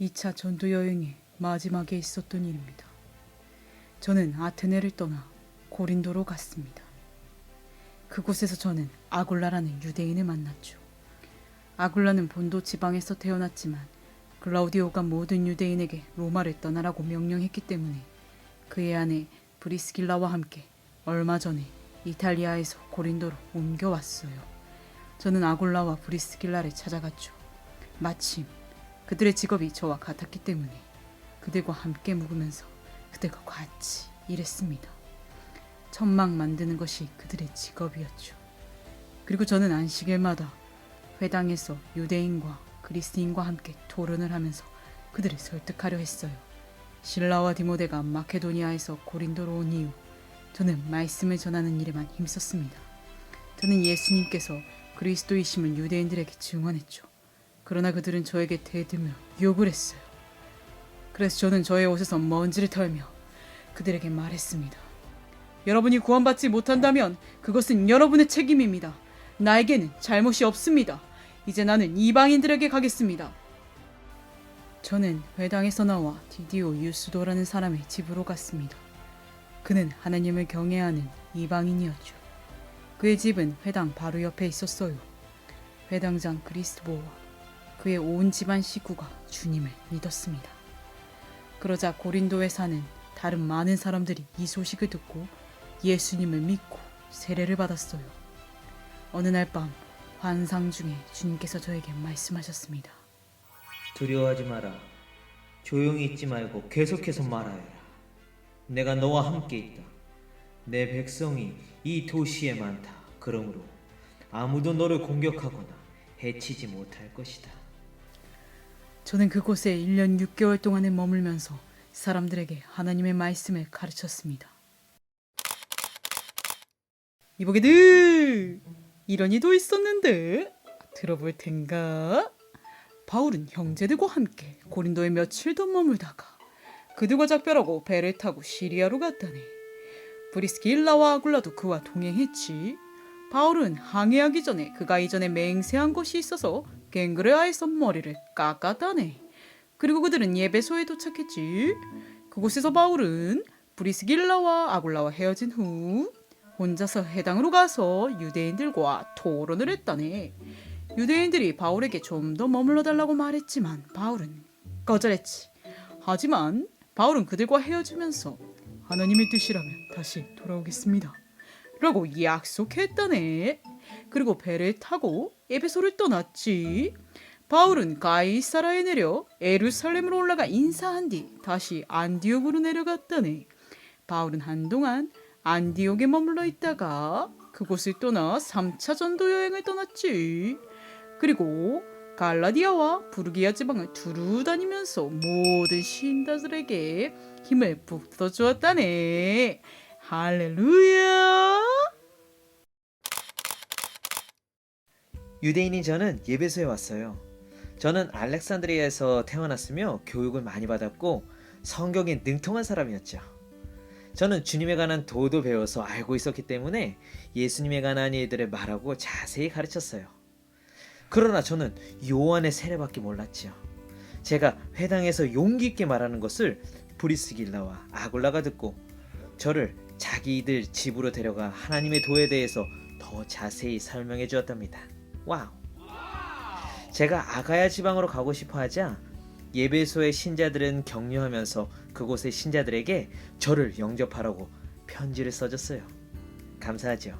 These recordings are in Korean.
2차 전도 여행의 마지막에 있었던 일입니다. 저는 아테네를 떠나 고린도로 갔습니다. 그곳에서 저는 아굴라라는 유대인을 만났죠. 아굴라는 본도 지방에서 태어났지만 글라우디오가 모든 유대인에게 로마를 떠나라고 명령했기 때문에 그의 아내 브리스길라와 함께 얼마 전에 이탈리아에서 고린도로 옮겨왔어요. 저는 아굴라와 브리스길라를 찾아갔죠. 마침 그들의 직업이 저와 같았기 때문에 그들과 함께 묵으면서 그들과 같이 일했습니다. 천막 만드는 것이 그들의 직업이었죠. 그리고 저는 안식일마다 회당에서 유대인과 그리스인과 함께 토론을 하면서 그들을 설득하려 했어요. 신라와 디모데가 마케도니아에서 고린도로 온 이후 저는 말씀을 전하는 일에만 힘썼습니다. 저는 예수님께서 그리스도이심을 유대인들에게 증언했죠. 그러나 그들은 저에게 대들며 욕을 했어요. 그래서 저는 저의 옷에서 먼지를 털며 그들에게 말했습니다. 여러분이 구원받지 못한다면 그것은 여러분의 책임입니다. 나에게는 잘못이 없습니다. 이제 나는 이방인들에게 가겠습니다. 저는 회당에서 나와 디디오 유스도라는 사람의 집으로 갔습니다. 그는 하나님을 경외하는 이방인이었죠. 그의 집은 회당 바로 옆에 있었어요. 회당장 그리스도와 그의 온 집안 식구가 주님을 믿었습니다. 그러자 고린도에 사는 다른 많은 사람들이 이 소식을 듣고 예수님을 믿고 세례를 받았어요. 어느 날 밤 환상 중에 주님께서 저에게 말씀하셨습니다. 두려워하지 마라. 조용히 있지 말고 계속해서 말하여라. 내가 너와 함께 있다. 내 백성이 이 도시에 많다. 그러므로 아무도 너를 공격하거나 해치지 못할 것이다. 저는 그곳에 1년 6개월 동안을 머물면서 사람들에게 하나님의 말씀을 가르쳤습니다. 이보게들 이런 이도 있었는데 들어볼 텐가? 바울은 형제들과 함께 고린도에 며칠도 머물다가 그들과 작별하고 배를 타고 시리아로 갔다네. 브리스길라와 아굴라도 그와 동행했지. 바울은 항해하기 전에 그가 이전에 맹세한 것이 있어서 갱그레아에서 머리를 깎았다네. 그리고 그들은 예배소에 도착했지. 그곳에서 바울은 브리스길라와 아굴라와 헤어진 후 혼자서 해당으로 가서 유대인들과 토론을 했다네. 유대인들이 바울에게 좀 더 머물러 달라고 말했지만 바울은 거절했지. 하지만 바울은 그들과 헤어지면서 하나님의 뜻이라면 다시 돌아오겠습니다. 라고 약속했다네. 그리고 배를 타고 에베소를 떠났지. 바울은 가이사라에 내려 에루살렘으로 올라가 인사한 뒤 다시 안디옥으로 내려갔다네. 바울은 한동안 안디옥에 머물러 있다가 그곳을 떠나 3차 전도 여행을 떠났지. 그리고 갈라디아와 부르기아 지방을 두루 다니면서 모든 신다들에게 힘을 북돋주었다네. 할렐루야! 유대인인 저는 예배소에 왔어요. 저는 알렉산드리아에서 태어났으며 교육을 많이 받았고 성경에 능통한 사람이었죠. 저는 주님에 관한 도도 배워서 알고 있었기 때문에 예수님에 관한 일들을 말하고 자세히 가르쳤어요. 그러나 저는 요한의 세례밖에 몰랐지요. 제가 회당에서 용기 있게 말하는 것을 브리스길라와 아굴라가 듣고 저를 자기들 집으로 데려가 하나님의 도에 대해서 더 자세히 설명해 주었답니다. 와우. 제가 아가야 지방으로 가고 싶어 하자 예배소의 신자들은 격려하면서 그곳의 신자들에게 저를 영접하라고 편지를 써줬어요. 감사하죠.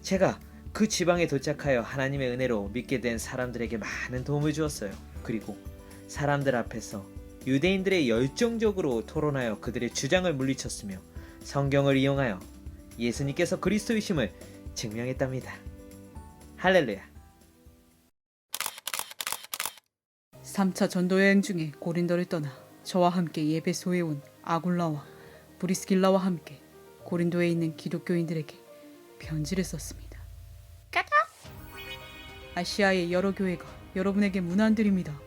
제가 그 지방에 도착하여 하나님의 은혜로 믿게 된 사람들에게 많은 도움을 주었어요. 그리고 사람들 앞에서 유대인들의 열정적으로 토론하여 그들의 주장을 물리쳤으며 성경을 이용하여 예수님께서 그리스도이심을 증명했답니다. 할렐루야. 3차 전도 여행 중에 고린도를 떠나 저와 함께 예배소에 온 아굴라와 브리스길라와 함께 고린도에 있는 기독교인들에게 편지를 썼습니다. 아시아의 여러 교회가 여러분에게 문안드립니다.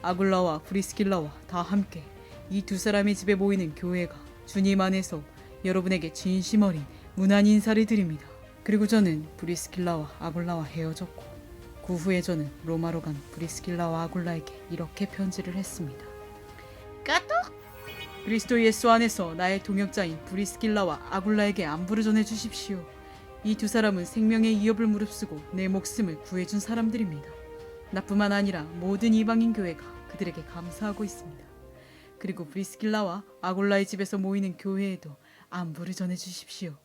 아굴라와 브리스길라와 다 함께 이 두 사람의 집에 모이는 교회가 주님 안에서 여러분에게 진심 어린 문안 인사를 드립니다. 그리고 저는 브리스길라와 아굴라와 헤어졌고 그 후에 저는 로마로 간 브리스길라와 아굴라에게 이렇게 편지를 했습니다. 그리스도 예수 안에서 나의 동역자인 브리스길라와 아굴라에게 안부를 전해 주십시오. 이 두 사람은 생명의 위협을 무릅쓰고 내 목숨을 구해준 사람들입니다. 나뿐만 아니라 모든 이방인 교회가 그들에게 감사하고 있습니다. 그리고 브리스길라와 아굴라의 집에서 모이는 교회에도 안부를 전해 주십시오.